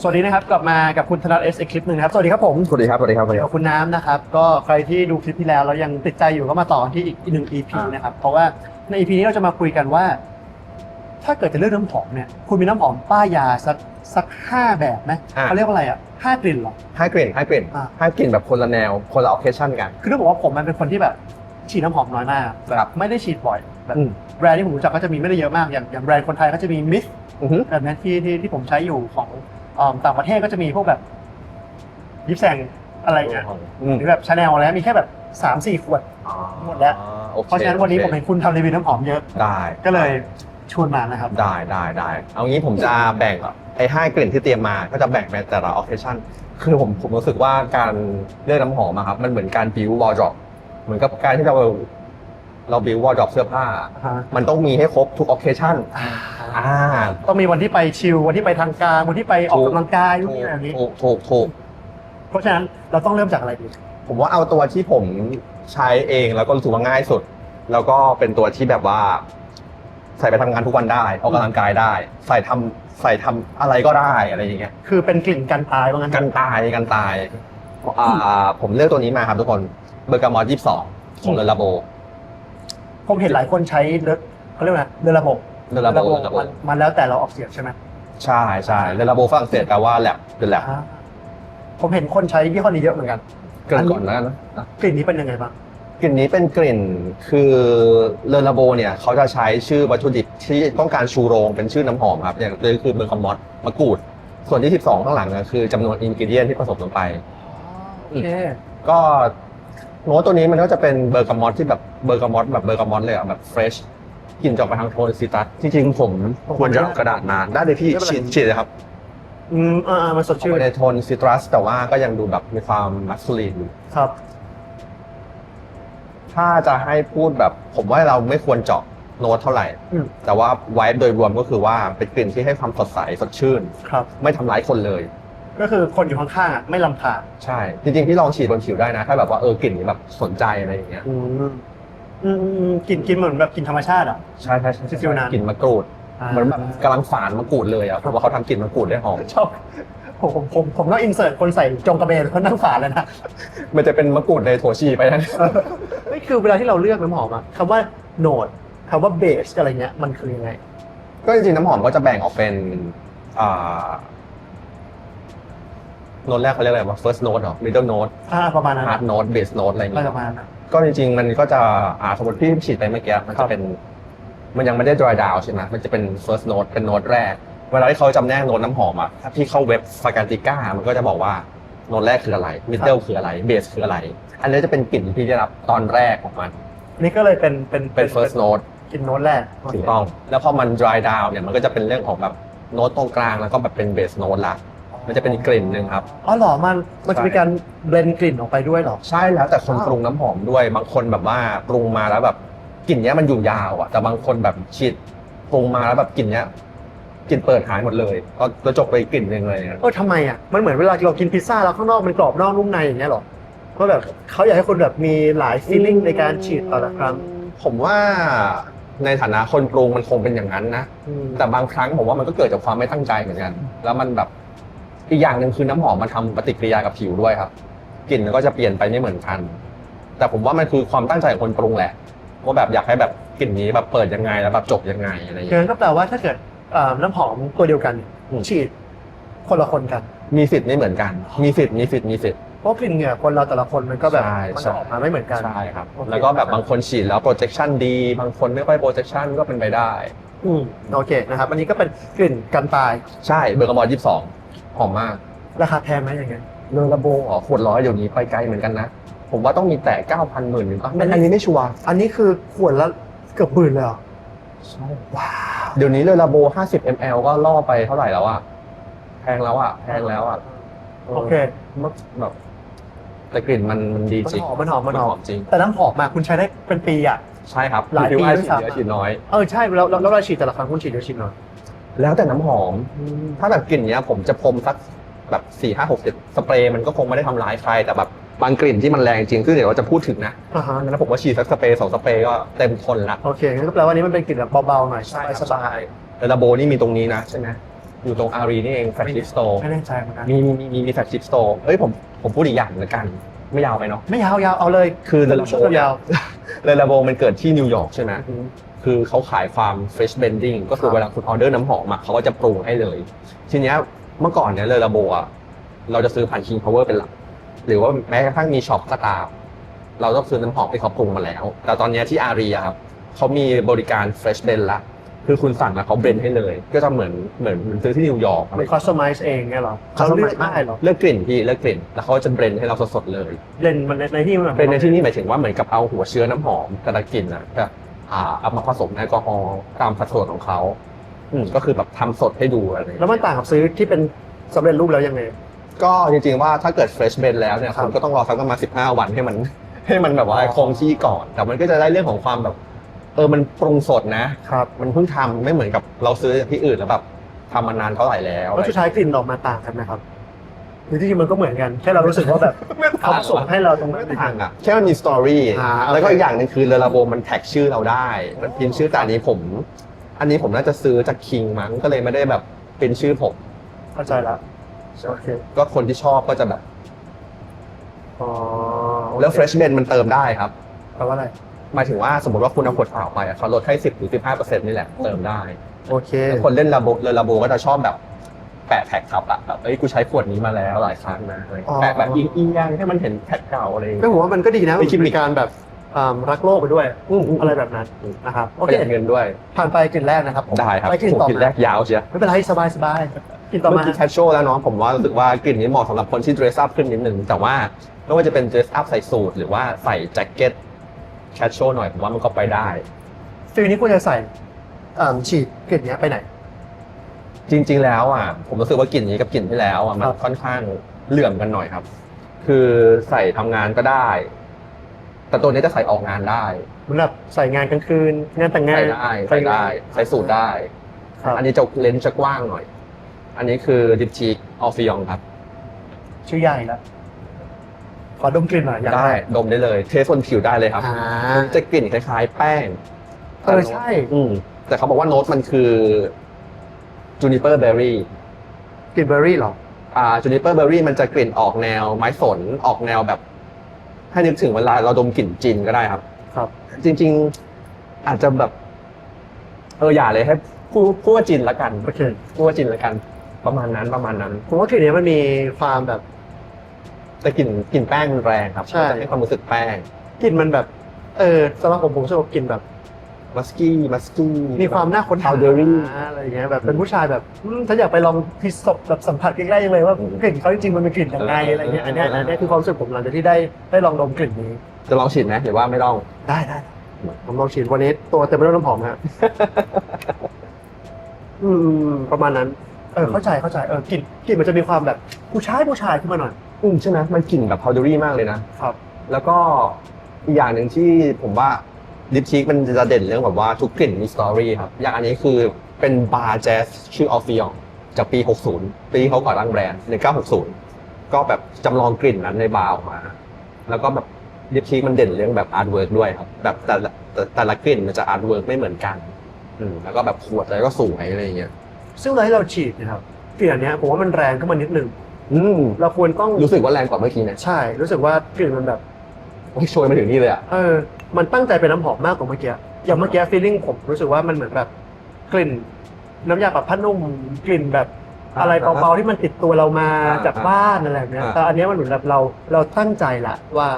สวัสดีนะครับกลับมากับคุณธนัทเอสอีกคลิปหนึ่งนะครับ สวัสดีครับผมสวัสดีครับสวัสดีครับสวัสดีเดี๋คยรับวคุณน้ำนะครับ ก็ใครที่ดูคลิปที่แล้วแล้วยังติดใจอยู่ก็มาต่อที่อีกหนึ่ง EP อ่านนะครับ เพราะว่าใน EP นี้เราจะมาคุยกันว่า ถ้าเกิดจะเลือกน้ำหอมเนี่ยคุณมีน้ำหอมป้ายยาสักสักห้าแบบไหมอะเขาเรียกว่าอะไรอะห้ากลิ่นเหรอ ให้กลิ่นให้กลิ่นอ่า ให้กลิ่นแบบคนละแนว คนละออเคชั่นกัน คือต้องบอกว่าผมมันเป็นคนที่แบบฉีดน้ำหอมน้อยมากแบครับบไม่ได้ฉีดบ่อยแบบอืม แบรนด์ที่ผมรู้จักก็จะมีไม่ได้เยอะมากอย่างอย่างแบรนด์คนไทยก็จะมีมิส อือฮึ แบบนั้นที่ที่ที่ผมใช้อยู่ของ เอิ่มต่างประเทศก็จะมีพวกแบบยิปแซงอะไรอย่างเงี้ยอืมหรือแบบชาแนลแล้วมีแค่แบบสามสี่ขวด หมดแล้วโอคเพราะฉะนั้นวันนี้โอผมเคเห็นคุณทำรีวิวน้ำหอมเยอะ ได้ ก็เลยชวนมานะครับ ได้ได้ได้เอางี้ผมจะแบ่งไอ้ห้ากลิ่นที่เตรียมมาก็จะแบ่งเป็นแต่ละออเคชั่นคือผมผมรู้สึกว่าการเลือกน้ำหอมอะครับ มันเหมือนการบิววอลดรอปเหมือนกับการที่เรา เราบิววอลดรอปเสื้อผ้า อ่ามันต้องมีให้ครบทุกออเคชั่นอ่าอ่าต้องมีวันที่ไปชิลวันที่ไปทางการวันที่ไปออกกำลังกายนู่นนี่อะไรแบบนี้ ถูกถูกถูกเพราะฉะนั้นเราต้องเริ่มจากอะไรดีผมว่าเอาตัวที่ผมใช้เองแล้วก็รู้สึกว่าง่ายสุด แล้วก็เป็นตัวที่แบบว่า ใส่ไปทำงานทุกวันได้ ออกกำลังกายได้ ใส่ทำใส่ทำอะไรก็ได้อะไรอย่างเงี้ย คือเป็นกลิ่นกันตายว่างั้นกันตายกันตายอ่าผมเลือกตัวนี้มาครับทุกคนเบอร์กามอยี่สิบสองของเลลาโบ ผมเห็นหลายคนใช้เดอะเขาเรียกว่าเดอะระบบเลลาโบเลลาโบมันมันแล้วแต่เราออกเสียงใช่ไหมใช่ใช่เลลาโบฝรั่งเศสแปลว่าแลบเป็นแลบอ่าผมเห็นคนใช้ยี่ห้อนี้เยอะเหมือนกันเกรินก่อนแล้วกันนะ กลิ่นนี้เป็นยังไงบ้าง กลิ่นนี้เป็นกลิ่นคือเลลาโบเนี่ยเขาจะใช้ชื่อวัตถุดิบที่ต้องการชูโรงเป็นชื่อน้ำหอมครับอย่างเลยคือเบอร์คามอสมะกรูด ส่วนที่ 12 ข้างหลังนะคือจำนวนอินกิเดียนที่ผสมลงไป โอเค ก็ โน้ตตัวนี้มันก็จะเป็นเบอร์กามอสที่แบบเบอร์กามอสแบบเบอร์กามอสเลยอะแบบเฟรชกลิ่นจะออกไปทางโทนซิตรัสจริงๆผมควรจะเอากระดาษมาได้เลยพี่ฉีดฉีดเลยครับอืมอ่าๆมันสดออกชื่ไปนในโทนซิตรัสแต่ว่าก็ยังดูแบบมีความมัสลีนอยู่ครับ ถ้าจะให้พูดแบบผมว่าเราไม่ควรเจาะโน้ตเท่าไหร่อืมแต่ว่าไวท์โดยรวมก็คือว่าเป็นกลิ่นที่ให้ความสดใสสดชื่นครับไม่ทำร้ายคนเลย ก็คือคนอยู่ข้างๆอะไม่ลำคาญใช่ จริงๆพี่ลองฉีดบนผิวได้นะ ถ้าแบบว่าเออกลิ่นนี้แบบสนใจอะไรอย่างเงี้ย อืมอืมอืมอืมกลิ่นกลินเหมือนแบบกลิ่นธรรมชาติอะ ใช่ใช่ใช่ฟิลนั้น กลิ่นมะกรูดอ่าเหมือนแบบกำลังฝานมะกรูดเลยอะผมว่าเขาทำกลิ่นมะกรูดได้หอม ชอบผมผมผมผมต้องอินเสิร์ตคนใส่จงกระเบนเขานั่งฝาเลยนะ มันจะเป็นมะกรูดในโถชีไปนะนี่คือเวลาที่เราเลือกน้ำหอมอะคำว่าโนดคำว่าเบสอะไรเงี้ยมันคือยังไง ก็จริงๆน้ำหอมก็จะแบ่งออกเป็นอ่า โน้ตแรกเขาเรียกอะไรว่า first note เหรอ middle note อ่าประมาณนั้น hard note base note อะไรอย่างก็เงี้ยประมาณนั้น ก็จริงๆ มันก็จะอ่าสมมติพี่ฉีดไปเมื่อกี้มันครัจะบ เป็น มันยังไม่ได้ dry down ใช่ไหมมันจะเป็น first note เป็นโน้ตแรก เวลาที่เขาจำแนกโน้ตน้ำหอมอะถ้าพี่เข้าเว็บฟาการติก้ามันก็จะบอกว่าโน้ตแรกคืออะไร middle คืออะไร base คืออะไร อันนี้จะเป็นกลิ่นที่พี่ได้รับตอนแรกของมันนี่ก็เลยเป็นเป็นเป็น first note กลินโน้ตแรกถูกต้อง แล้วพอมัน dry down เนี่ยมันก็จะเป็นเรื่องของแบบโน้ตตรงกลางแล้วก็แบบเป็น base note ละ มันจะเป็นอีกกลิ่นหนึ่งครับ อ๋อเหรอมันมันจะมีการเบลนกลิ่นออกไปด้วยเหรอ ใช่แล้วแต่คนอ้าวปรุงน้ำหอมด้วย บางคนแบบว่าปรุงมาแล้วแบบกลิ่นเนี้ยมันอยู่ยาวอะแต่บางคนแบบฉีดปรุงมาแล้วแบบกลิ่นเนี้ยกลิ่นเปิดหายหมดเลยก็แล้วจบไปอีกกลิ่นหนึ่งเลยอะเออทำไมอะ มันเหมือนเวลาเรากินพิซซ่าแล้วข้างนอกมันกรอบนอกนุ่มในอย่างเงี้ยเหรอเพราะแบบเขาอยากให้คนแบบมีหลายฟีลลิ่งในการฉีดต่อละครั้งผมว่าในฐานะคนปรุงมันคงเป็นอย่างนั้นนะอืมแต่บางครั้งผมว่ามันก็เกิดจากความไม่ตั้งใจเหมือนกัน แล้วมันแบบ อีกอย่างหนึ่งคือน้ำหอมมันทำปฏิกิริยากับผิวด้วยครับกลิ่นมันก็จะเปลี่ยนไปไม่เหมือนกัน แต่ผมว่ามันคือความตั้งใจของคนปรุงแหละว่าแบบอยากให้แบบกลิ่นนี้แบบเปิดยังไงแล้วแบบจบยังไงอะไรอย่างงั้เงี้ยนก็แปลว่าถ้าเกิดเอ่อน้ำหอมตัวเดียวกัน อืม ฉีดคนละคนกัน มีสิทธิ์ไม่เหมือนกัน มีสิทธิ์มีสิทธิ์มีสิทธิ์ เพราะกลิ่นเหงื่อคนเราแต่ละคนมันก็แบบใช่มันใช่จะออกมาไม่เหมือนกัน ใช่ครับ โอเค แล้วก็แบบบางคนฉีดแล้ว protection ดี บางคนไม่ค่อย protection ก็เป็นไปได้ อืมโอเคนะครับ อันนี้ก็เป็นกลิ่นกันตาย ใช่เบอร์กามอยี่สิบสอง หอมมาก ราคาแพงไหมอย่างเงี้ยเลอระโบอ๋อขวดร้อยเดี๋ยวนี้ไปไกลเหมือนกันนะ ผมว่าต้องมีแต่เก้าพันหมื่นหนึ่งป่ะมันอันนี้ไม่ชัวร์อันนี้คือขวดละเกือบหมื่นเลยเหรอใช่ว้าวเดี๋ยวนี้เลอระโบห้าสิบ ml ก็ล่อไปเท่าไหร่แล้วอะแพงแล้วอะแพงแล้วอะโอเคมันแบบแต่กลิ่นมันมันดีมันจริงหอมมันหอมมันหอมจริง แต่น้ำหอมมาคุณใช้ได้เป็นปีอะ ใช่ครับ หลายปีผิวด้วยฉีดซ้ำเยอะฉีดน้อย เออใช่แล้วแล้วแล้วเราฉีดแต่ละครั้งคุณฉีดเยอะฉีดน้อย แล้วแต่น้ำหอม ถ้าแบบกลิ่นเนี้ย ผมจะพรมสักแบบสี่ห้าหกเจ็ดสเปรย์มันก็คงไม่ได้ทำร้ายใครแต่แบบบางกลิ่นที่มันแรงจริงซึ่งเดี๋ยวเราจะพูดถึงนะอ่าฮะนั้นผมว่าฉีดสักสเปรย์สองสเปรย์ก็เต็มทนละ โอเคงั้นก็แปลว่านี้มันเป็นกลิ่นแบบเบาๆหน่อยสบายสบายแต่ระโบนี่มีตรงนี้นะใช่ไหมอยู่ตรงอารีนี่เองแฟลชชิพสโตร์ไม่แน่ใจเหมือนกันมีมีมีมีมีแฟลชชิพสโตร์เอ้ยผมผมพูดอีกอย่างเหมือนกัน ไม่ยาวไปเนาะ ไม่ยาวยาวเอาเลยคือเรลาช่โบวงยาวเรลาโบมันเกิดที่นิวยอร์กใช่ไหม คือเขาขายความ fresh blending ก็คืครัอบเวลาคุณออเดอร์น้ำหอมอะเขาก็จะปรุงให้เลย ทีเนี้ยเมื่อก่อนเนี่ยเลอระโบอะเราจะซื้อผ่าน King Power เป็นหลัก หรือว่าแม้กระทั่งมีช็อปก็ตาม เราต้องซื้อน้ำหอมที่เขาปรุงมาแล้ว แต่ตอนเนี้ยที่อารีอะครับเขามีบริการ fresh blend ละคือคุณสั่งแล้วเขาเบรนให้เลย ก็จะเหมือนเหมือนเหมือนซื้อที่นิวยอร์กอะไรมันคอสตอมไมซ์เองไงเหรอเขาเลือกได้เหรอเลือกกลิ่นพี่เลือกกลิ่น แล้วเขาจะเบรนให้เราสดๆเลยเล่นมันในในที่มันเป็นในที่นี่หมายถึงว่าเหมือนกับเอาหัวเชื้อน้ำหอมแต่ละกลิ่นนะแบบอ่า เอามาผสมแอลกอฮอล์ตามสัดส่วนของเขาอืมก็คือแบบทำสดให้ดูอะไรอย่างแล้วเงี้ยมันต่างกับซื้อที่เป็นสำเร็จรูปแล้วยังไง ก็จริงๆว่าถ้าเกิด fresh b e n แล้วเนี่ยครับคุณก็ต้องรอสักประมาณ15วันให้มัน ให้มันแบบว่าอ๋อคงที่ก่อน แต่มันก็จะได้เรื่องของความแบบ เออมันปรุงสดนะครับ มันเพิ่งทำไม่เหมือนกับเราซื้อจากที่อื่นแล้วแบบทำมานานเท่าไหร่แล้วแล้วสุดท้ายกลิ่นออกมาต่างกันไหมครับ หรือที่จริงมันก็เหมือนกัน แค่เรารู้สึกว่าแบบไม่เขาต่างส่งให้เราตรงนั้ไม่นต่างอะแค่มันมีสตอรี่อ่าโอเคแล้วก็อีกอย่างหนึ่งคือเรลาโบมันแท็กชื่อเราได้ มันพิมพ์ชื่อแต่อันนี้ผม อันนี้ผมน่าจะซื้อจากคิงมั้งก็เลยไม่ได้แบบเป็นชื่อผมเข้าใจแล้วโอเคก็คนที่ชอบก็จะแบบอ๋อแล้ว fresh b e n มันเติมได้ครับแปลว่าอะไรหมายถึงว่าสมมติว่าคุณเอาขวดเปล่าไปอะเขาลดให้สิบหรือสิบห้าเปอร์เซ็นต์นี่แหละเติมได้โอเคแล้วคนเล่นลาโบเลยลาโบก็จะชอบแบบ แปะแท็กขับอะแบบเอ้ยกูใช้ขวดนี้มาแล้วหลายครั้งนะอะไรอ๋อ แปะแบบอิงอิงยังให้มันเห็นแท็กเก่าอะไรอย่างก็เงี้ยผมว่ามันก็ดีนะมีกิมมิคมีการแบบอ่ารักโลกไปด้วย อืมอืมอะไรแบบนั้นนะครับโอประเคหยัดเงินด้วยผ่านไปกลิ่นแรกนะครับผมได้ครับไปกลิ่นโอ้ต่อกลิ่นมาแรกยาวเชียวไม่เป็นไรสบายสบายกลิ่นต่อเมื่อมากี้แคชชวลแล้วเนาะผมว่ารู้สึกว่ากลิ่นนี้เหมาะสำหรับคนที่ dress up ขึ้นนิดนึงแต่ว่าไม่ว่าจะเป็น dress up ใส่สูทหรือว่าใส่แจ็คเก็ตแคชชวลหน่อยผมว่ามันก็ไปได้ ฟิลนี้ควรจะใส่อ่าฉีดกลิ่นเนี้ยไปไหน จริง ๆ แล้วอะผมรู้สึกว่ากลิ่นนี้กับกลิ่นที่แล้วอะมันครับค่อนข้างเหลื่อมกันหน่อยครับ คือใส่ทำงานก็ได้ แต่ตัวนี้จะใส่ออกงานได้เหมือนแบบใส่งานกลางคืนงานแต่งงานใส่ได้ใส่ได้ใส่สูทได้ ครับอันนี้จะเลนส์จะกว้างหน่อย อันนี้คือดิปชีกออฟฟิยองครับ ชื่อใหญ่แล้วขอดมกลิ่นหน่อยอยากได้ดมได้เลย เทสบนผิวได้เลยครับ อ่าจะกลิ่นคล้ายๆ แป้งเออใช่ อืมแต่เขาบอกว่าโน้ตมันคือ จูนิเปอร์เบอร์รี่กลิ่นเบอร์รี่เหรอ อ่าจูนิเปอร์เบอร์รี่มันจะกลิ่นออกแนวไม้สนออกแนวแบบ ให้นึกถึงเวลาเราดมกลิ่นจินก็ได้ครับ ครับ จริง ๆ อาจจะแบบเอออย่าเลยให้พูดพูดว่าจินละกันโอเคพูดว่าจินละกัน ประมาณนั้นประมาณนั้น ผมว่ากลิ่นเนี้ยมันมีความแบบ แต่กลิ่นกลิ่นแป้งมันแรงครับใช่ มันจะให้ความรู้สึกแป้ง กลิ่นมันแบบ เออสำหรับผมผมรู้สึกว่ากลิ่นแบบ มัสกี้มัสกี้มีความน่าค้นหาพาวเดอรี่อะไรอย่างเงี้ยแบบเป็นผู้ชายแบบอืมฉันอยากไปลองพิสบแบบสัมผัสใกล้ๆยังเลยว่าอืมกลิ่นเขาจริงๆมันเป็นกลิ่นยังไงอะไรเงี้ยอันเนี้ยอันเนี้ยคือความรู้สึกผมหลังจากที่ได้ได้ลองดมกลิ่นนี้ จะลองฉีดไหมหรือว่าไม่ต้อง ได้ได้ผมลองฉีดวันนี้ตัวเต็มไปด้วยน้ำหอมฮะ อืมประมาณนั้น เออเข้าใจเข้าใจเออกลิ่นกลิ่นมันจะมีความแบบผู้ชายผู้ชายขึ้นมาหน่อย อืมใช่ไหมมันกลิ่นแบบพาวเดอรี่มากเลยนะ ครับ แล้วก็อีกอย่างหนึ่งที่ผมว่า ลิปชีกมันจะเด่นเรื่องแบบว่าทุกกลิ่นมีสตอรี่ครับ อย่างอันนี้คือเป็นบาร์แจ๊สชื่อออฟฟิยองจากปี 60 ปีที่เขาก่อตั้งแบรนด์1960 ก็แบบจำลองกลิ่นนั้นในบาร์ออกมา แล้วก็แบบลิปชีกมันเด่นเรื่องแบบอาร์ตเวิร์กด้วยครับ แบบแต่ละแต่แต่ละกลิ่นมันจะอาร์ตเวิร์กไม่เหมือนกันอืมแล้วก็แบบขวดอะไรก็สวยอะไรอย่างเงี้ย ซึ่งเราให้เราฉีดนะครับกลิ่นอันเนี้ยผมว่ามันแรงขึ้นมานิดนึงอืมเราควรต้องรู้สึกว่าแรงกว่าเมื่อกี้นะใช่ รู้สึกว่ากลิ่นมันแบบโอ้ยโชยมาถึงนี่เลยอะเออ มันตั้งใจเป็นน้ำหอมมากกว่าเมื่อกี้อย่างเมื่อกี้ฟีลลิ่งผมรู้สึกว่ามันเหมือนแบบกลิ่น น้ำยาปรับผ้านุ่มกลิ่นแบบอะไรอ่าเบาๆที่มันติดตัวเรามาอ่าจากบ้านอะไรแบบเนี้ยอ่าแต่อันเนี้ยมันเหมือนแบบเราเราตั้งใจละว่า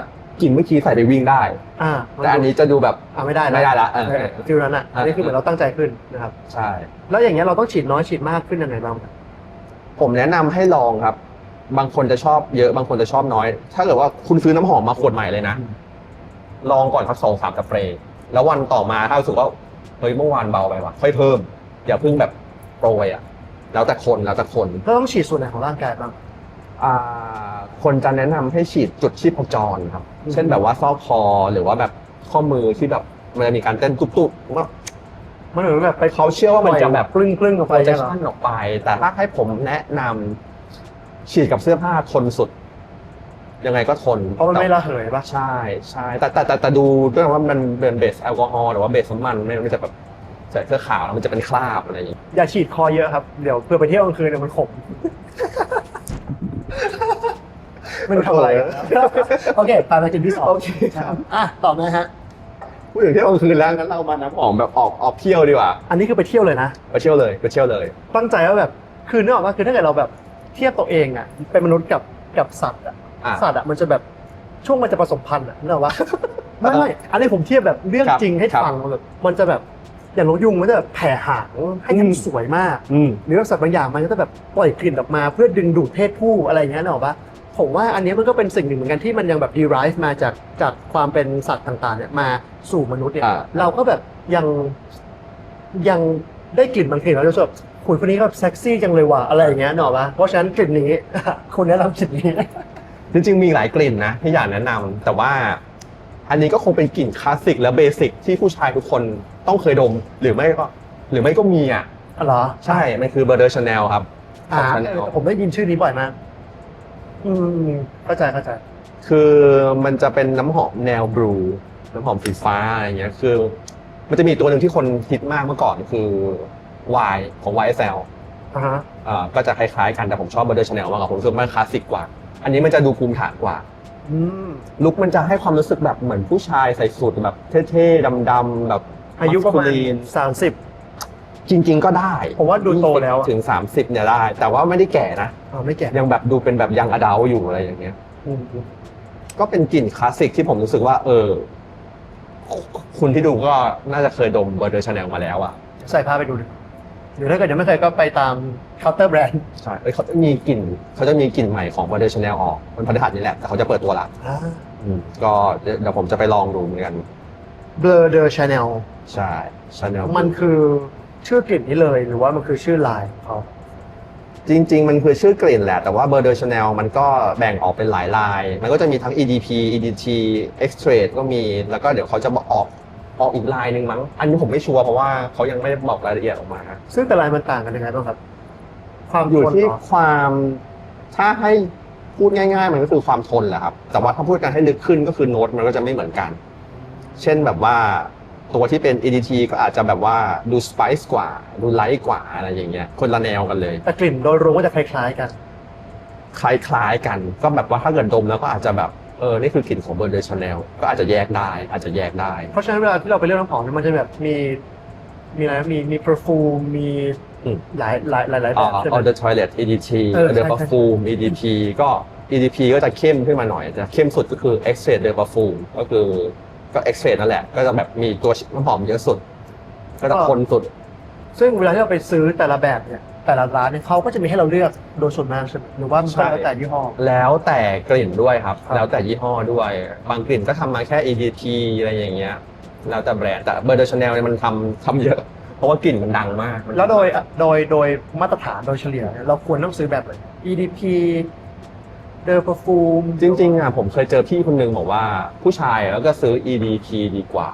กลิ่นเมื่อกี้ใส่ไปวิ่งได้ อ่าแต่อันนี้จะดูแบบอ่าไม่ได้ไม่ได้ละเออเออฟิลนั้นอะอันนี้คือเหมือนเราตั้งใจขึ้นนะครับ ใช่ แล้วอย่างเงี้ยเราต้องฉีดน้อยฉีดมากขึ้นยังไงบ้างผมแนะนำให้ลองครับ บางคนจะชอบเยอะบางคนจะชอบน้อย ถ้าเกิดว่าคุณซื้อน้ำหอมมาขวดใหม่เลยนะอืม ลองก่อนสักสองสามสเปรย์แล้ววันต่อมาถ้ารู้สึกว่าเฮ้ยเมื่อวานเบาไปว่ะค่อยเพิ่ม อย่าเพิ่งแบบโปรยอะแล้วแต่คนแล้วแต่คนเราต้องฉีดส่วนไหนของร่างกายบ้างอ่าคนจะแนะนำให้ฉีดจุดชีพจรครับอืมเช่นแบบว่าซอกคอหรือว่าแบบข้อมือที่แบบมันจะมีการเต้นตุ๊บๆว่ามันเหมือนแบบไปเขาเชื่อว่ามันจะแบบกลึ้งกลึ้งๆออกโปไปรเจใช่คเหรอชั่นออกไป แต่ถ้าให้ผมแนะนำฉีดกับเสื้อผ้าทนสุด ยังไงก็ทนเพราะมันไม่ระเหยปะใช่ใช่แต่แต่แต่แต่ดูด้วยว่ามันเป็นเบสแอลกอฮอล์หรือว่าเบสน้ำมันไม่ไม่จะแบบใส่เสื้อขาวแล้วมันจะเป็นคราบอะไรอย่างงี้อย่าฉีดคอเยอะครับ เดี๋ยวเพื่อไปเที่ยวกลางคืนเนี่ยมันขมมันทำอะไรอะ โอเคไปมาจุดที่สองโอเคครับ อะต่อมาฮะ พูดถึงเที่ยวกลางคืนแล้วงั้นเรามาน้ำหอมแบบออกออกเที่ยวดีกว่าอันนี้คือไปเที่ยวเลยนะ ไปเที่ยวเลยไปเที่ยวเลย ตั้งใจว่าแบบคือนึกออกว่าคือถ้าเกิดเราแบบเทียบตัวเองอะเป็นมนุษย์กับกับสัตว์อะ อะสัตว์อะมันจะแบบช่วงมันจะผสมพันธุ์อะนึกออกว่าไม่ไม่อันนี้ผมเทียบแบบเรื่องครับจริงให้ครับฟังแบบมันจะแบบอย่างนกยุงมันจะแบบแผ่หางให้กันอืมสวยมากอืมหรือว่าสัตว์บางอย่างมันก็จะแบบปล่อยกลิ่นออกมา เพื่อดึงดูดเพศผู้อะไรอย่างเงี้ยนึกออกปะผมว่าอันนี้มันก็เป็นสิ่งหนึ่งเหมือนกันที่มันยังแบบ derive มาจากจากความเป็นสัตว์ต่างๆเนี่ยมาสู่มนุษย์เนี่ยอ่าเราก็แบบยังยังได้กลิ่นบางทีเราจะรู้สึกแบบคุยคนนี้ก็เซ็กซี่จังเลยว่ะอะไรอย่างเงี้ยนึกออกปะเพราะฉะนั้นกลิ่นนี้คุณแนะนำกลิ่นนี้ จริงๆมีหลายกลิ่นนะที่อยากแนะนำแต่ว่าอันนี้ก็คงเป็นกลิ่นคลาสสิกและเบสิกที่ผู้ชายทุกคนต้องเคยดมหรือไม่ก็ หรือไม่ก็มีอะอ๋อเหรอใช่ มันคือเบอร์เดอร์ชาแนลครับขอ่าองชาแนลผมได้ยินชื่อนี้บ่อยมาก อืมเข้าใจเข้าใจ คือมันจะเป็นน้ำหอมแนวบลูน้ำหอมสีฟ้าอะไรเงี้ย คือ มันจะมีตัวหนึ่งที่คนฮิตมากเมื่อก่อนคือ Y ของ YSL อ่าฮะ อ่าก็จะคล้ายๆกันแต่ผมชอบเบอร์เดอร์ชาแนลมากกว่าผมรู้สึกมันคลาสสิกกว่า อันนี้มันจะดูภูมิฐานกว่าอืมลุคมันจะให้ความรู้สึกแบบเหมือนผู้ชายใส่สูทแบบเท่ๆดำๆแบบ อายุประมาณ masculine สามสิบจริง ๆ ก็ได้ผมว่าดูโตแล้วอะถึง 30เนี่ยได้ แต่ว่าไม่ได้แก่นะ อ๋อไม่แก่ยังแบบดูเป็นแบบยังอดัลอยู่อะไรอย่างเงี้ย อืมก็เป็นกลิ่นคลาสสิกที่ผมรู้สึกว่า เออ คุณที่ดูก็น่าจะเคยดมเบอร์เดอร์ชาแนลมาแล้วอะใส่ผ้าไปดูดิ หรือถ้าเกิดยังไม่เคยก็ไปตามเคาน์เตอร์แบรนด์ใช่เอ้ยเขาจะมีกลิ่นเขาจะมีกลิ่นใหม่ของเบอร์เดอร์ชาแนลออกมันพฤหัสนี่แหละแต่เขาจะเปิดตัวละอืมก็เดี๋ยวผมจะไปลองดูเหมือนกันเบลอเดอร์ชาแนลใช่ชาแนลมันคือชื่อกลิ่นนี้เลยหรือว่ามันคือชื่อลายของเขาจริง ๆ มันคือชื่อกลิ่นแหละ แต่ว่าเบอร์เดอร์ชาแนลมันก็แบ่งออกเป็นหลายลาย มันก็จะมีทั้ง EDP EDT X-Trade ก็มี แล้วก็เดี๋ยวเขาจะบอกออก ออกอีกลายหนึ่งมั้ง อันนี้ผมไม่ชัวร์เพราะว่าเขายังไม่ได้บอกรายละเอียดออกมาซึ่งแต่ลายมันต่างกันยังไงบ้างครับ ความอยู่ทนที่เหรอความถ้าให้พูดง่าย ๆ มันก็คือความทนแหละครับ แต่ว่าถ้าพูดกันให้ลึกขึ้นก็คือโน้ตมันก็จะไม่เหมือนกัน เช่นแบบว่าตัวที่เป็น EDT ก็อาจจะแบบว่าดูสไปซ์กว่า ดูไลท์กว่าอะไรอย่างเงี้ยคนละแนวกันเลย แต่กลิ่นโดยรวมก็จะคล้ายๆกัน คล้ายๆกัน ก็แบบว่าถ้าเกิดดมแล้วก็อาจจะแบบ เออนี่คือกลิ่นของเบอร์เดอร์ชาแนลก็อาจจะแยกได้ อาจจะแยกได้ เพราะฉะนั้นเวลาที่เราไปเลือกน้ำหอมเนี่ยมันจะแบบมีมีอะไรนะมีมี perfume มีอืม หลายหลายหลายหลายแบอ่า บใช่ไหม on the toilet EDT เออ the ใช่ perfume EDP ก็ EDP ก็จะเข้มขึ้นมาหน่อยจะเข้มสุดก็คือ extrait de perfume ก็คือก็ extrait นั่นแหละ ก็จะแบบมีตัวน้ำหอมเยอะสุด ก็จะทนสุด ซึ่งเวลาที่เราไปซื้อแต่ละแบบเนี่ย แต่ละร้านเนี่ยเขาก็จะมีให้เราเลือกโดยส่วนมากใช่ไหมหรือว่ามันใช่ก็แล้วแต่ยี่ห้อ แล้วแต่กลิ่นด้วยครับ ครับ แล้วแต่ยี่ห้อด้วย บางกลิ่นก็ทำมาแค่ EDT อะไรอย่างเงี้ย แล้วแต่แบรนด์ แต่เบอร์เดอร์ชาแนลเนี่ยมันทำทำเยอะ เพราะว่ากลิ่นมันดังมากมันแล้วโดยโดยโดยมาตรฐานโดยเฉลี่ยเนี่ยเราควรต้องซื้อแบบไหน EDP เดอร์ perfume จริงๆอะผมเคยเจอพี่คนนึงบอกว่าผู้ชายแล้วก็ซื้อ EDT ดีกว่า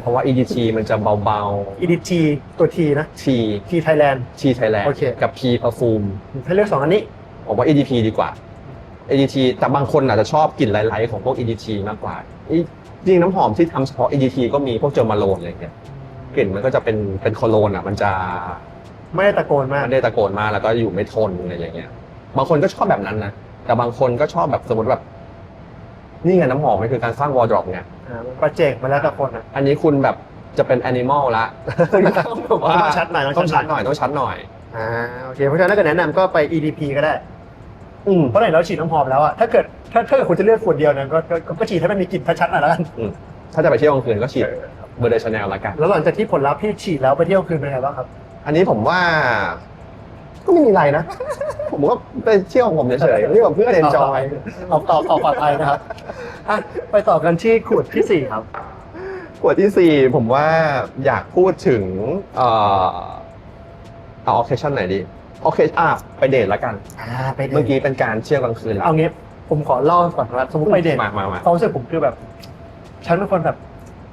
เพราะว่า EDT มันจะเบา EDT ตัว T นะ ๆ T T Thailand T Thailand โอเค กับ P Perfume ให้เลือกสองอันนี้ ผมว่า EDP ดีกว่า EDT แต่บางคนอาจจะชอบกลิ่นไลท์ๆของพวก EDT มากกว่าอีจริงๆน้ำหอมที่ทำเฉพาะ EDT ก็มีพวกเจอมาโลนอะไรอย่างเงี้ยกลิ่นมันก็จะเป็นเป็นโคโลนอะมันจะไม่ได้ตะโกนมาก ไม่ได้ตะโกนมากแล้วก็อยู่ไม่ทนอะไรอย่างเงี้ย บางคนก็ชอบแบบนั้นนะแต่บางคนก็ชอบแบบสมมติแบบนี่ไงน้ำหอมมันคือการสร้างวอร์ดรอปไงอ่ามัน ประเจกมาแล้วแต่คนอะ อันนี้คุณแบบจะเป็นแอนิมอลละต้องชัดหน่อยต้องชัดหน่อยต้องชัดหน่อยอ่าโอเคเพราะฉะนั้นถ้าเกิดแนะนำก็ไป EDP ก็ได้ อืม เพราะไหนเราฉีดน้ำหอมแล้วอะถ้าเกิดถ้าถ้าเกิดคุณจะเลือกขวดเดียวเนี่ยก็ก็ก็ก็ฉีดให้มันมีกลิ่นชัดๆหน่อยแล้วกันถ้าจะไปเที่ยวกลางคืนก็ฉีดเบอร์เดอร์ชาแนลละกัน แล้วหลังจากที่ผลลัพธ์ที่ฉีดแล้วไปเที่ยวคืนเป็นไงบ้างครับ อันนี้ผมว่า ก็ไม่มีอะไรนะ ผมก็ไปเที่ยวของผมเฉยๆนี่กับเพื่อนเอนจอยเอาต่อต่อปลอดภัยนะครับอะไปต่อกันที่ขวดที่สี่ครับขวดที่สี่ผมว่าอยากพูดถึงเอ่อเอาออเคชั่นไหนดีโอเคอะไปเดทละกันอ่าไปเดทเมื่อกี้เป็นการเที่ยวกลางคืนแล้วเอางี้ผมขอเล่าก่อนว่าสมมติไปเดทมามามาความรู้สึกผมคือแบบ ฉันเป็นคนแบบ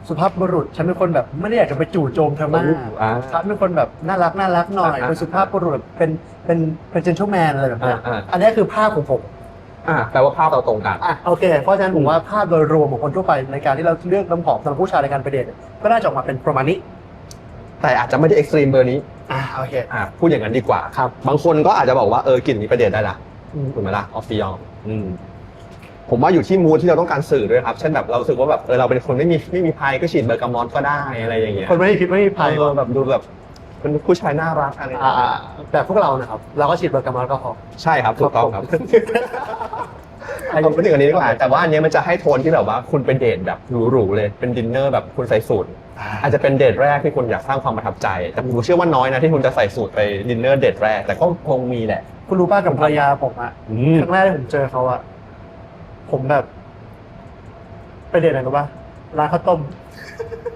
สุภาพบุรุษ ฉันเป็นคนแบบไม่ได้อยากจะไปจู่โจมเธอมากอ่าฉันเป็นคนแบบน่ารักน่ารักหน่อยอ่าเป็นสุภาพบุรุษเป็นเป็นเป็นเจน t l e แมนอะไรแบบเนี้ยอ่าอ่า อันนี้คือภาพของผมอะแปลว่าภาพเราตรงกัน อะโอเค เพราะฉะนั้นผมว่าภาพโดยรวมของคนทั่วไปในการที่เราเลือกน้ำหอมสำหรับผู้ชายในการไปเดทเนี่ยก็น่าจะออกมาเป็นประมาณนี้แต่อาจจะไม่ได้เอ็กซ์ตรีมเบอร์นี้อ่าโอเคอ่าพูดอย่างนั้นดีกว่า ครับบางคนก็อาจจะบอกว่าเออกลิ่นนี้ประเด็นได้ละอืม ถูกไหมล่ะออฟฟิยองอืม ผมว่าอยู่ที่มูดที่เราต้องการสื่อด้วยครับ เช่นแบบเรารู้สึกว่าแบบเออเราเป็นคนไม่มีไม่มีภัยก็ฉีดเบอร์กามอนก็ได้อะไรอย่างเงี้ยคนไม่ได้คิดไม่มีภัยเออแบบดูแบบเป็นผู้ชายน่ารักอะไรอย่างอ่าเงี้ยแบบพวกเรานะครับ เราก็ฉีดเบอร์กามอลก็พอใช่ครับถูกต้องครับอันเอานี้พูดถึงอันนี้ดีกว่าแต่ว่าอันเนี้ยมันจะให้โทนที่แบบว่าคุณไปเดทแบบหรูๆเลยเป็นดินเนอร์แบบคุณใส่สูทอาจจะเป็นเดทแรกที่คุณอยากสร้างความประทับใจ แต่ผมเชื่อว่าน้อยนะที่คุณจะใส่สูทไปดินเนอร์เดทแรกแต่ก็คงมีแหละคุณรู้ป่ะกับภรรยาผมอะอืมครั้งแรกที่ผมเจอเขาอะ ผมแบบ ไปเดทอะไรรู้ป่ะร้านข้าวต้ม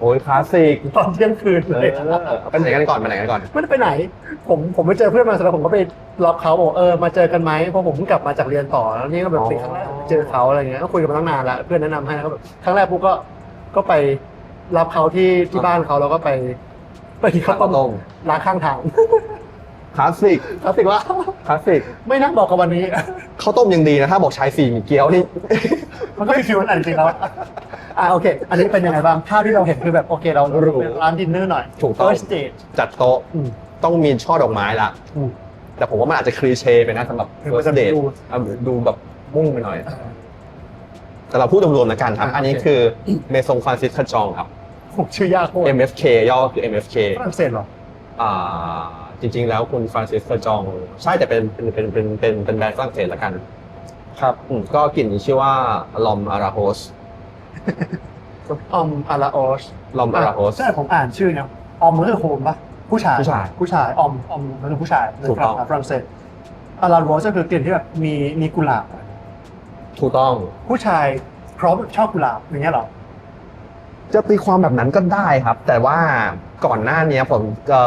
โอ้ยคลาสสิกตอนเที่ยงคืนเอเลยอไปไหนกันก่อนไปไหนกันก่อน ไม่ได้ไปไหน ผมผมไปเจอเพื่อนมาเสร็จแล้วผมก็ไปรับเขาบอกเออมาเจอกันไหมเพราะผมเพิ่งกลับมาจากเรียนต่อแล้วนี่ก็แบบเป็นครั้งแรกที่เจอเขาอะไรเงี้ยก็คุยกันมาตั้งนานแล้วเพื่อนแนะนำให้แล้วก็แบบครั้งแรกปุ๊บก็ก็ไปรับเขาที่ที่บ้านเขาแล้วก็ไป ไปที่ข้าวต้มร้านข้างทาง คลาสสิกเขาติว่าคลาสสิกไม่น่าบอกกับวันนี้ ข้าวต้มยังดีนะถ้าบอกชายสี่มีเกี๊ยวนี่ มันก็มีฟิลนั้นจริงๆแล้วอ่าโอเค อันนี้เป็นยังไงบ้างภาพที่เราเห็นคือแบบโอเคเราหรู เป็นร้านดินเนอร์หน่อยถูกต้อง first date จัดโต๊ะอืมต้องมีช่อดอกไม้ละอืมแต่ผมว่ามันอาจจะคลีเช่ไปนะสำหรับคือ first มันจะ date ดูอะดูแบบมุ่งไปหน่อย แต่เราพูดรวมๆแล้วกันครับ อ่าอันนี้โอเค คือเมซงฟรานซิสคาจองครับผมชื่อยากโคตร MFK ย่อคือ MFK ฝรั่งเศสเหรอ อ่า จริง ๆ แล้วคุณฟรานซิสคาจองใช่แต่เป็นเป็นเป็นเป็นเป็นเป็นแบรนด์ฝรั่งเศสละกัน ครับอืมก็กลิ่นนี้ชื่อว่าลอมอาราโฮสออมอาราโอสลอมอาราโฮส ใช่ผมอ่านชื่อเนี่ยออมมันคือโฮมปะผู้ชายผู้ชายผู้ชายออมออมมันคือผู้ชายถูกต้อง ฝรั่งเศสอาราโรสก็คือกลิ่นที่แบบมีมีกุหลาบ ถูกต้อง ผู้ชายพร้อมชอบกุหลาบอย่างเงี้ยเหรอ จะตีความแบบนั้นก็ได้ครับ แต่ว่า ก่อนหน้านี้ผมก็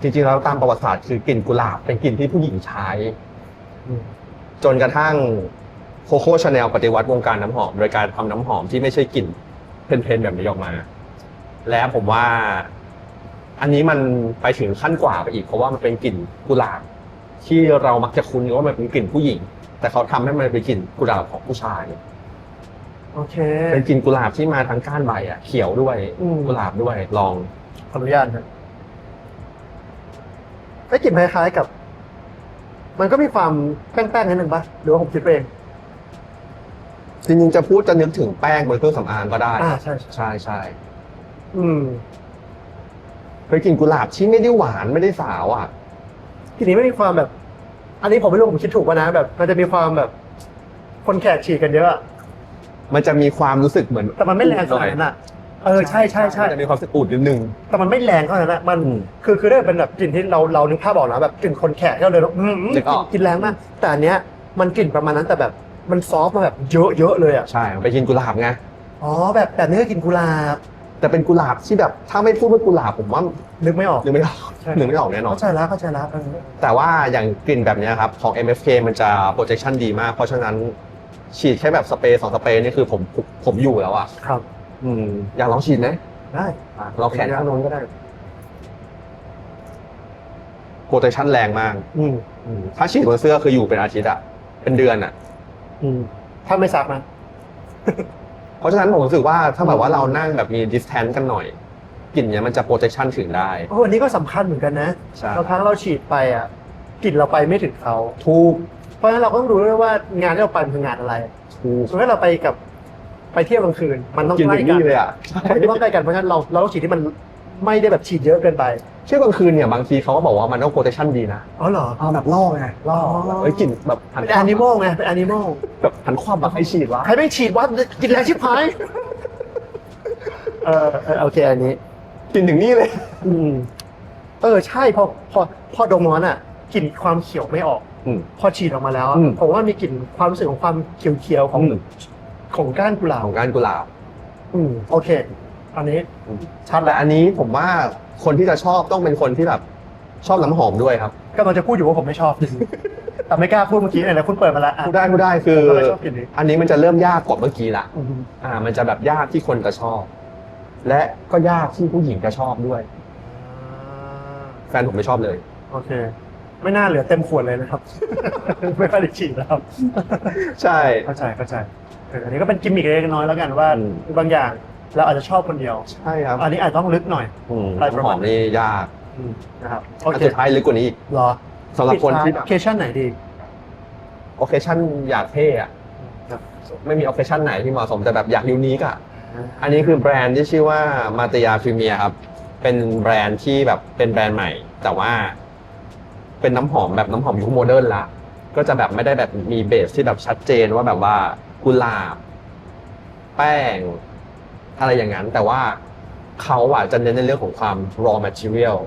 จริงๆแล้วตามประวัติศาสตร์คือกลิ่นกุหลาบเป็นกลิ่นที่ผู้หญิงใช้ จนกระทั่งโคโค่ชาแนลปฏิวัติวงการน้ำหอม โดยการทำน้ำหอมที่ไม่ใช่กลิ่นเพนๆแบบนี้ออกมา และผมว่าอันนี้มันไปถึงขั้นกว่าไปอีก เพราะว่ามันเป็นกลิ่นกุหลาบที่เรามักจะคุ้นว่ามันเป็นกลิ่นผู้หญิง แต่เขาทำให้มันเป็นกลิ่นกุหลาบของผู้ชายโอเค เป็นกลิ่นกุหลาบที่มาทั้งก้านใบอะ เขียวด้วยอืมกุหลาบด้วยลอง ขออนุญาตนะไอ้กลิ่นคล้ายๆกับ มันก็มีความแป้งๆนิดนึงปะหรือว่าผมคิดไปเอง จริงๆจะพูดจะนึกถึงแป้งบนเครื่องสำอางก็ได้อ่าใช่ใช่ใช่ใช่อืมเป็นกลิ่นกุหลาบที่ไม่ได้หวานไม่ได้สาวอะกลิ่นนี้ไม่มีความแบบ อันนี้ผมไม่รู้ผมคิดถูกป่ะนะแบบ มันจะมีความแบบ คนแขกฉีกกันเยอะอะมันจะมีความรู้สึกเหมือนแต่มันไม่แรงขนาดนั้นอะ เออใช่ใช่ใช่มันจะมีความรู้สึกอุดนิดนึง แต่มันไม่แรงขนาดนั้นอะมันอืมคือคือได้เป็นแบบกลิ่นที่เราเรานึกภาพออกนะแบบกลิ่นคนแขกที่เราเดินแล้วอืมนึกออก กลิ่นแรงมาก แต่อันเนี้ยมันกลิ่นประมาณนั้นแต่แบบมันซอฟต์มาแบบเยอะเยอะเลยอะใช่มันเป็นกลิ่นกุหลาบไงอ๋อแบบแบบนี้ก็กลิ่นกุหลาบแต่เป็นกุหลาบที่แบบ ถ้าไม่พูดว่ากุหลาบผมว่านึกไม่ออกนึกไม่ออกใช่นึกไม่ออกแน่นอน เข้าใจแล้วเข้าใจแล้วเออแต่ว่าอย่างกลิ่นแบบเนี้ยครับของ MFK มันจะ protection ดีมาก เพราะฉะนั้นฉีดแค่แบบสเปรย์สองสเปรย์นี่คือผมผมผมอยู่แล้วอะครับ อืมอยากลองฉีดไหมได้อะเราแขนข้างโน้นก็ได้ protection แรงมาก อืมอืมถ้าฉีดบนเสื้อคืออยู่เป็นอาทิตย์อะเป็นเดือนอะอืมถ้าไม่ซักนะ เพราะฉะนั้นผมรู้สึกว่าถ้าแบบว่าเรานั่งแบบมี distance กันหน่อยกลิ่นเนี้ยมันจะ protection ถึงได้โอ้อันนี้ก็สำคัญเหมือนกันนะใช่บางครั้งเราฉีดไปอะกลิ่นเราไปไม่ถึงเขา ถูก เพราะฉะนั้นเราก็ต้องรู้ด้วยว่างานที่เราไปมันคืองานอะไรถูก สมมติว่าเราไปกับ ไปเที่ยวกลางคืน มันต้องกินใกล้ถึงกันนี่เลยอะมันต้องใกล้กันเพราะฉะนั้นเราเราต้องฉีดที่มันไม่ได้แบบฉีดเยอะเกินไปเที่ยวกลางคืนเนี่ยบางทีเขาก็บอกว่ามันต้อง protection ดีนะอ๋อเหรอเอาแบบล่อไงล่ออ๋อแบบเอ้ยกลิ่นแบบหันเป็นแอนิมอลไงเป็นแอนิมอลแบบหันความแบบให้ฉีดวะ ใครไม่ฉีดว่ากินแรงชิบหายเออเออโอเคอันนี้ กลิ่นถึงนี่เลย อืมเออใช่พอพอพอดมมันอะกลิ่นความเขียวไม่ออก อืม พอฉีดออกมาแล้วอะอืมผมว่ามีกลิ่นความรู้สึกของความเขียวๆของอืม ของก้านกุหลาบของการกุหลาบอืมโอเค อันนี้อืมชัดแต่แล้วอันนี้ผมว่าคนที่จะชอบต้องเป็นคนที่แบบชอบน้ำหอมด้วยครับกำลังจะพูดอยู่ว่าผมไม่ชอบ แต่ไม่กล้าพูดเมื่อกี้เลยนะคุณเปิดมาแล้วอะพูดได้พูดได้คือผมก็เลยชอบกลิ่นนี้อันนี้มันจะเริ่มยากกว่าเมื่อกี้ละอืมอ่า มันจะแบบยากที่คนจะชอบ และก็ยากที่ผู้หญิงจะชอบด้วย แฟนผมไม่ชอบเลย โอเค ไม่น่าเหลือเต็มขวดเลยนะครับ ไม่ค่อยได้ฉีดแล้วใช่ เข้าใจเข้าใจ เอออันนี้ก็เป็นกิมมิคเล็กน้อยแล้วกันว่า อืม บางอย่างเราอาจจะชอบคนเดียว ใช่ครับอันนี้อาจจะต้องลึกหน่อย อืมอะไรประมาณน้ำหอมนี่ยากอืมนะครับโออันเคสุดท้ายลึกกว่านี้อีกเหรอสำหรับคนที่โอเคชั่นไหนดีโอเคชั่นอยากเท่อะครับไม่มีโอเคชั่นไหนที่เหมาะสมแต่แบบอยากยูนิคอะ อันนี้คือแบรนด์ที่ชื่อว่ามาตยาพรีเมียครับ เป็นแบรนด์ที่แบบเป็นแบรนด์ใหม่ แต่ว่าเป็นน้ำหอมแบบน้ำหอมยุคโมเดิร์นละ ก็จะแบบไม่ได้แบบมีเบสที่แบบชัดเจนว่าแบบว่า กุหลาบ แป้ง อะไรอย่างนั้น แต่ว่าเขาอะจะเน้นในเรื่องของความ raw material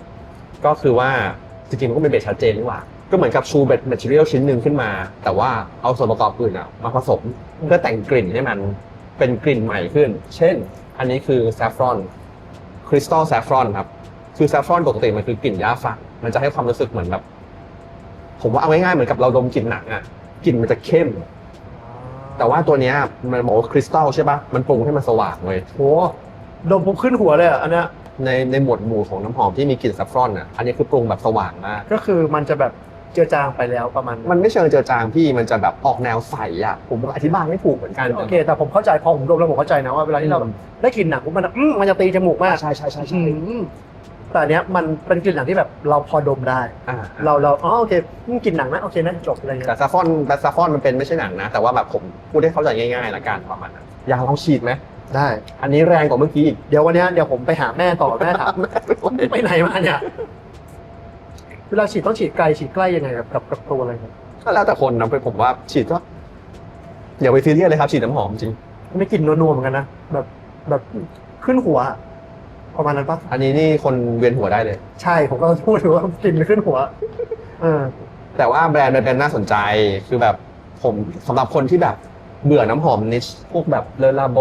ก็คือว่าจริงๆมันก็เป็นเบสชัดเจนนี่หว่า ก็เหมือนกับชูเบส material ชิ้นหนึ่งขึ้นมา แต่ว่าเอาส่วนประกอบอื่นอะมาผสมเพื่อแต่งกลิ่นให้มันเป็นกลิ่นใหม่ขึ้น เช่น อันนี้คือ saffron crystal saffron ครับ คือ saffron ปกติมันคือกลิ่นหญ้าฝรั่งมันจะให้ความรู้สึกเหมือนแบบ ผมว่าเอาง่ายๆเหมือนกับเราดมกลิ่นหนังอะกลิ่นมันจะเข้ม แต่ว่าตัวเนี้ยมันบอกว่าคริสตัลใช่ปะมันปรุงให้มันสว่างเลย โหดมปุ๊บขึ้นหัวเลยอะอันเนี้ยในในหมวดหมู่ของน้ำหอมที่มีกลิ่นซัฟฟรอนอะอันนี้คือปรุงแบบสว่างมาก ก็คือมันจะแบบเจือจางไปแล้วประมาณมันไม่เชิงเจือจางพี่มันจะแบบออกแนวใสอะ ผมอธิบายไม่ถูกเหมือนกันโอเค แต่ผมเข้าใจพอผมดมแล้วผมเข้าใจนะว่าเวลาที่เราแบบได้กลิ่นหนังปุ๊บมันอืมมันจะตีจมูกมาก ใช่ใช่ใช่อืใช่ม แต่อันเนี้ยมันเป็นกลิ่นหนังที่แบบเราพอดมได้ อ่าเราเราอ๋อโอเคอืมกลิ่นหนังนะโอเคนะจบอะไรเงี้แต่ยซัฟฟรอนแต่ซัฟฟรอนมันเป็นไม่ใช่หนังนะ แต่ว่าแบบผมพูดให้เข้าใจง่ายๆละกันประมาณนั้นอยากลองฉีดไหมได้ อันนี้แรงกว่าเมื่อกี้อีก เดี๋ยววันเนี้ยเดี๋ยวผมไปหาแม่ต่อแม่ถามแม่ไม่ไหวไปไหนมาเนี่ยเวลาฉีดต้องฉีดไกลฉีดใกล้ยังไงกับกับกับตัวอะไรครับก็แล้วแต่คนนะผมว่าฉีดก็อย่าไปซีเรียสเลยครับฉีดน้ำหอมจริง ไม่กลิ่นนัวๆเหมือนกันนะแบบแบบขึ้นหัว ประมาณนั้นปะอันนี้นี่คนเวียนหัวได้เลย ใช่ผมก็พูดถึงว่ากลิ่นขึ้นหัวเออแต่ว่าแบรนด์เป็นแบรนด์น่าสนใจคือแบบผมสำหรับคนที่แบบเบื่อน้ำหอมนิชพวกแบบเลอลาโบ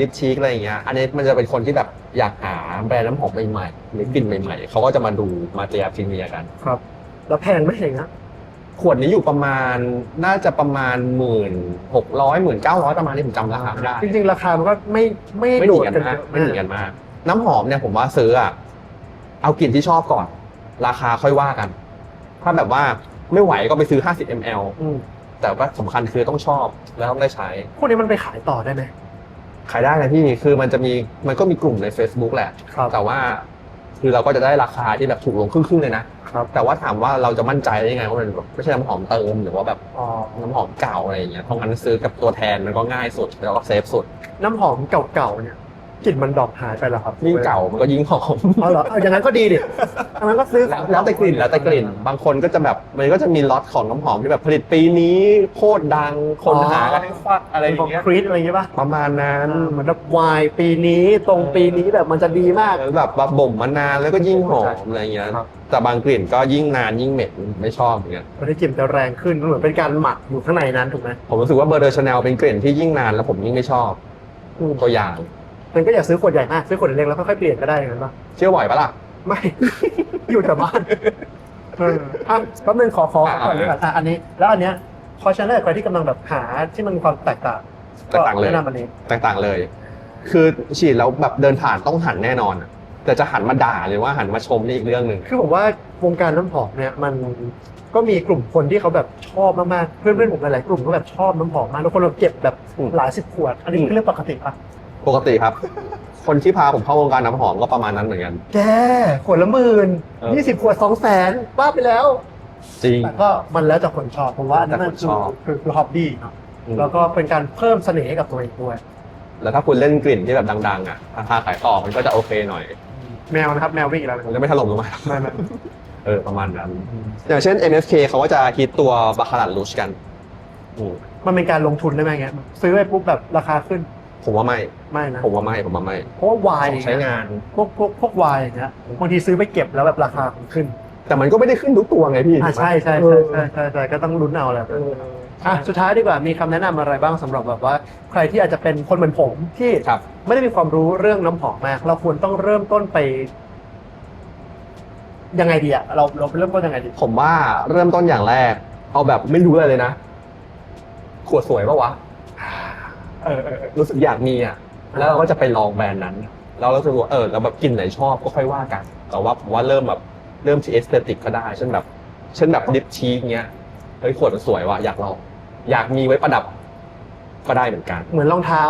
ดิชชีกอะไรอย่างเงี้ยอันนี้มันจะเป็นคนที่แบบอยากหาแบรนด์น้ำหอมใหม่ๆหรือกลิ่นใหม่ๆเขาก็จะมาดูมาเตียพรีเมียกันครับ แล้วแพงไหมอย่างเงี้ยขวดนี้อยู่ประมาณน่าจะประมาณหมื่นหกร้อยหมื่นเก้าร้อยประมาณนี้ผมจำราคาไม่ได้จริงๆ ราคามันก็ไม่ไม่ไม่หโดนีดกันกันมากเยอะไม่หนีกันมาก น้ำหอมเนี่ยผมว่าซื้ออะเอากลิ่นที่ชอบก่อน ราคาค่อยว่ากัน ถ้าแบบว่าไม่ไหวก็ไปซื้อ 50 ml อืมแต่ว่าสำคัญคือต้องชอบแล้วต้องได้ใช้ พวกนี้มันไปขายต่อได้ไหมขายได้นะพี่คือมันจะมีมันก็มีกลุ่มใน Facebook แหละ ครับ แต่ว่าคือเราก็จะได้ราคาที่แบบถูกลงครึ่งๆเลยนะครับ แต่ว่าถามว่าเราจะมั่นใจได้ยังไงว่ามันแบบไม่ใช่น้ำหอมเติมหรือว่าแบบอ๋อ น้ำหอมเก่าอะไรอย่างเงี้ยเพราะงั้นซื้อกับตัวแทนมันก็ง่ายสุดแล้วก็เซฟสุด น้ำหอมเก่าๆเนี่ย กลิ่นมันดรอกหายไปแล้วครับยิ่งเก่ามันก็ยิ่งหอมอ๋อเหรอเอาอย่างนั้นก็ดีดิอย่างนั้นก็ซื้อแล้วแล้วแต่กลิ่นแล้วแต่กลิ่น บางคนก็จะแบบมันก็จะมีล็อตของน้ำหอมที่แบบผลิตปีนี้โคตรดังคนหากันให้ควักอะไรอย่างเงี้ยครีดอะไรอย่างเงี้ยป่ะประมาณนั้นอ่าเหมือนแบบวายปีนี้ตรงปีนี้แบบมันจะดีมากแล้วแบบว่าบ่มมานานแล้วก็ยิ่งหอมอะไรเงี้ยครับแต่บางกลิ่นก็ยิ่งนานยิ่งเหม็นไม่ชอบเหมือนกันมันได้กลิ่นจะแรงขึ้นมันเหมือนเป็นการหมักอยู่ข้างในนั้นถูกไหมผมรู้สึกว่าเบอร์เดอร์ชาแนลเป็นกลิ่นที่ยิ่งนานแล้วผมยิ่งไม่ชอบอืมตัวอย่าง มันก็อยากซื้อขวดใหญ่มากซื้อขวดเล็กแล้วค่อยๆเปลี่ยนก็ได้อย่างนั้นป่ะเชื่อบ่อยปะล่ะ ไม่ อยู่แต่บ้านเอออะแป๊บนึงขอขอขอก่อนเลยก่อนอะอันนี้ แล้วอันเนี้ยพอชนะใครที่กำลังแบบหาที่มันมีความแตกต่างแตกต่างเลย แนะนำอันนี้ แตกต่างเลย คือฉีดแล้วแบบเดินผ่านต้องหันแน่นอนอะแต่จะหันมาด่าหรือว่าหันมาชมนี่อีกเรื่องหนึ่ง คือผมว่าวงการน้ำหอมเนี่ยมันก็มีกลุ่มคนที่เขาแบบชอบมากๆเพื่อนๆผมหลายๆกลุ่มก็แบบชอบน้ำหอมมากแล้วคนเราเก็บแบบอืม หลายสิบขวด อันนี้คือเรื่องปกติปะ ปกติครับ คนที่พาผมเข้าวงการน้ำหอมก็ประมาณนั้นเหมือนกัน แกขวดละหมื่นเออ ยี่สิบขวดสองแสนบ้าไปแล้ว จริง แต่ก็มันแล้วแต่คนชอบผมว่าอันนั้นมันแต่คนชอบคือคือฮ็อบบี้เนาะแล้วก็เป็นการเพิ่มเสน่ห์ให้กับตัวเองด้วย แล้วถ้าคุณเล่นกลิ่นที่แบบดัง ๆ อะราคาขายต่อมันก็จะโอเคหน่อย แมวนะครับ แมววิ่งอีกแล้วนะมันจะไม่ถล่มลงมา ไม่ไม่เออ ประมาณนั้น อย่างเช่น MFK เขาก็จะฮิตตัวบาคารัดลูชกันอืมมันเป็นการลงทุนได้ไหมเงี้ย ซื้อไปปุ๊บแบบราคาขึ้น ผมว่าไม่ ไม่นะผมว่าไม่ ผมว่าไม่เพราะว่าวายของใช้งาน พวกพวกพวกวายอย่างเงี้ยบางทีซื้อไปเก็บแล้วแบบราคามันขึ้น แต่มันก็ไม่ได้ขึ้นทุกตัวไงพี่อ่าใช่ใช่เอใช่อใช่ใช่ใช่ก็ต้องลุ้นเอาแหละเอออะสุดท้ายดีกว่ามีคำแนะนำอะไรบ้างสำหรับแบบว่า ใครที่อาจจะเป็นคนเหมือนผมที่ครับไม่ได้มีความรู้เรื่องน้ำหอมมาก เราควรต้องเริ่มต้นไป ยังไงดีอะเราเราเริ่มต้นยังไงดี ผมว่าเริ่มต้นอย่างแรก เอาแบบไม่รู้อะไรเลยนะขวดสวยปะวะ เออเออเออรู้สึกอยากมีอะ แล้วเราก็จะไปลองแบรนด์นั้นเรารู้สึกว่าเออเราแบบกลินไหนชอบก็ค่อยว่ากัน แต่ว่าผมว่าเริ่มแบบเริ่มที่เอสเตติกก็ได้ เช่นแบบ เช่นแบบดิฟชีเงี้ย เฮ้ยขวดมันสวยว่ะ อยากลอง อยากมีไว้ประดับก็ได้เหมือนกัน เหมือนรองเท้า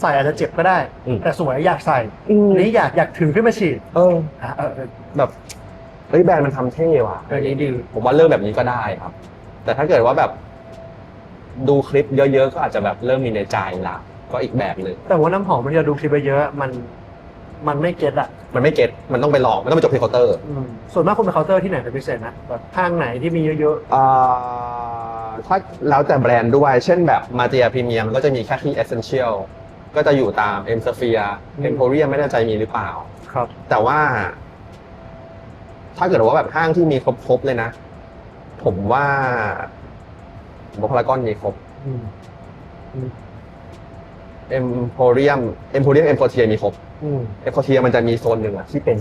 ใส่อาจจะเจ็บก็ได้ อืม แต่สวยอยากใส่อืมอันนี้อยากอยากถือขึ้นมาฉีดเออ อะเออเออแบบเฮ้ยแบรนด์มันทำเท่ว่ะ เออดีดีผมว่าเริ่มแบบนี้ก็ได้ครับ แต่ถ้าเกิดว่าแบบ ดูคลิปเยอะๆ ก็อาจจะแบบเริ่มมีในใจละก็อีกแบบหนึ่งแต่ว่าน้ำหอมมันที่เราดูคลิปไปเยอะมันมันไม่เก็ตอะมันไม่เก็ตมันต้องไปลองมันต้องไปจบที่เคาน์เตอร์อืมส่วนมากคุณไปเคาน์เตอร์ที่ไหนเป็นพิเศษนะแบบห้างไหนที่มีเยอะอ่าถ้าแล้วแต่แบรนด์ด้วย เช่นแบบมาเตียพรีเมียมก็จะมีแค่ที่ Essential ก็จะอยู่ตาม M Sphere Emporium ไม่แน่ใจมีหรือเปล่า ๆครับ แต่ว่า ถ้าเกิดว่าแบบห้างที่มีครบๆเลยนะ ผมว่าผ มว่าพารากอนมีครบอืมเอ็มโพเรียมเอ็มโพเรียมเอ็มโคเทียมีครบอืมเอ็มโคเทียมันจะมีโซนหนึ่งอะที่เป็น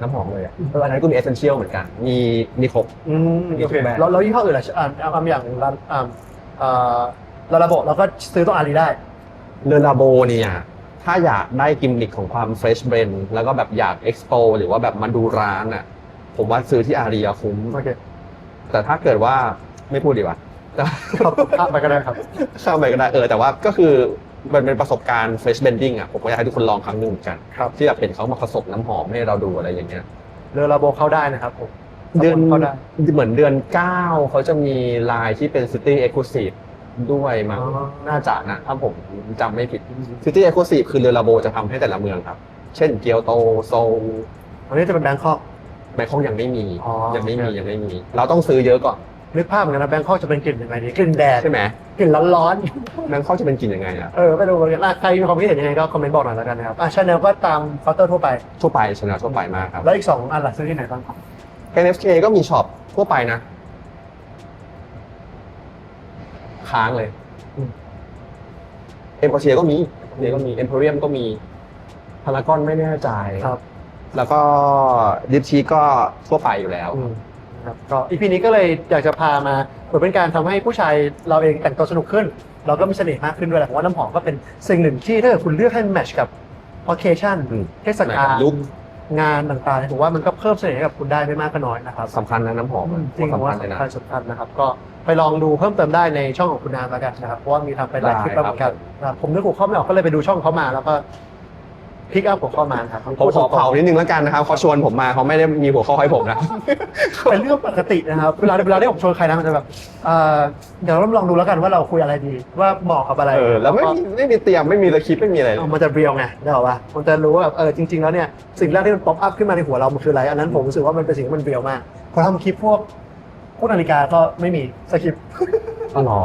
น้ำหอมเลยอะอืมเอออันนั้นก็มีเอเซนเชียลเหมือนกัน มีมีครบอืมมีโอทุเคกแบรนด์แล้วแล้วยี่ห้ออื่นล่ะอ่าเอาอย่างร้านอ่าอ่าลาลาโบเราก็ซื้อตัวอาลีได้เรือลาโบเนี่ยถ้าอยากได้กิมมิคของความเฟรชเบรนแล้วก็แบบอยากเอ็กซ์โปหรือว่าแบบมาดูร้านอะผมว่าซื้อที่อารีคุ้มโอเคแต่ถ้าเกิดว่าไม่พูดดีกว่าครับ ข้ามไปก็ได้ครับข้ามไปก็ได้เออแต่ว่าก็คือมันเป็นประสบการณ์เฟรชเบนดิ้งอะผมก็อยากให้ทุกคนลองครั้งหนึ่งเหมือนกันครับที่แบบเห็นเขามาผสมน้ำหอมให้เราดูอะไรอย่างเงี้ยเรือลาโบเข้าได้นะครับผมเดือนเข้าได้เหมือนเดือนเก้าเขาจะมีไลน์ที่เป็น City Exclusive ด้วยมั้งอ๋อน่าจะนะถ้าผมจำไม่ผิด City Exclusive คือเรือลาโบจะทำให้แต่ละเมืองครับ เช่นเกียวโตโซลอันนี้จะเป็นแบงคอกแบงคอกยังไม่มีอ๋อยังไม่มีโอเคยังไม่มี เราต้องซื้อเยอะก่อน นึกภาพเหมือนกันนะแบงคอกจะเป็นกลิ่นยังไงดีกลิ่นแดดใช่ไหมกลิ่นร้อนแบงคอกจะเป็นกลิ่นยังไงอะๆเออไม่รู้เหมือนกันอะใครมีความคิดเห็นยังไงก็คอมเมนต์บอกหน่อยแล้วกันนะครับอะชาแนลก็ตามเคาน์เตอร์ทั่วไป ทั่วไปชนะทั่วไปมากครับ แล้วอีกสองอันหลักซื้อที่ไหนบ้างครับ NFK ก็มีช็อปทั่วไปนะ ค้างเลยอืม เอ็มโคเชียก็มีเนียก็มีเอ็มโพเรียมก็มีพารากอนไม่แน่ใจ ครับแล้วก็ดิฟชีก็ทั่วไปอยู่แล้ว อืม ครับก็อีพีนี้ก็เลยอยากจะพามาเหมือนเป็นการทำให้ผู้ชายเราเองแต่งตัวสนุกขึ้น เราก็มีเสน่ห์มากขึ้นด้วยแหละผมว่าน้ำหอมก็เป็นสิ่งหนึ่งที่ถ้าเกิดคุณเลือกให้มันแมทช์กับ occasion อืม เทศกาลลุคงานต่างๆผมว่ามันก็เพิ่มเสน่ห์ให้กับคุณได้ไม่มากก็น้อยนะครับ สำคัญนะน้ำหอมอะจริงผมสำคัว่าญเลยนะ สำคัญสำคัญนะครับ ก็ไปลองดูเพิ่มเติมได้ในช่องของคุณนามแล้วกันนะครับ เพราะว่ามีทำไปหลายคลิปแล้วเหมือนกันนะครับผมนึกหัวข้อไม่ออกก็เลยไปดูช่องเขามาแล้วก็ พิกอัพหัวข้อมาครับผมขอเผานิดนึงแล้วกันนะครับเขาชวนผมมาเขาไม่ได้มีหัวข้อให้ผมนะเป็นเรื่องปกตินะครับเวลาเวลาที่ผมชวนใครนะมันจะแบบเอ่อเดี๋ยวเราลองดูแล้วกันว่าเราคุยอะไรดี ว่าเหมาะกับอะไรเออแล้วไม่มีไม่มีเตรียมไม่มีสคริปต์ไม่มีอะไรเลยเอามันจะเรียลไงได้หรอวะมันจะรู้ว่าแบบเออจริง ๆแล้วเนี่ยสิ่งแรกที่มันป๊อปอัพขึ้นมาในหัวเรามันคืออะไรอันนั้นผมรู้สึกว่ามันเป็นสิ่งที่มันเรียลมากพอทำคลิปพวกพวกนาฬิกาก็ไม่มีสคริปต์อ๋อ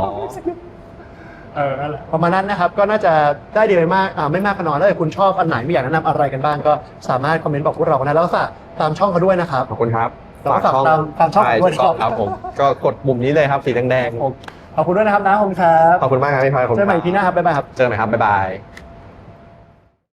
เหรอเออนั่นแหละ ประมาณนั้นนะครับก็น่าจะได้ดีไปมากอ่าไม่มากก็น้อยถ้าเกิดคุณชอบอันไหนไม่อยากแนะนำอะไรกันบ้างก็สามารถคอมเมนต์บอกพวกเรากันได้แล้วก็ฝากตามช่องเขาด้วยนะครับ ขอบคุณครับแล้วก็ฝากตามตามช่องใช่ด้วยถูกต้องครับผม ก็กดปุ่มนี้เลยครับสีแดงขอบคุณด้วยนะครับนะขอบคุณครับๆขอบคุณมากครับพี่พลอยขอบคุณเจอกันใหม่ EP หน้าครับบ๊ายบายครับ เจอกันใหม่ครับบ๊ายบาย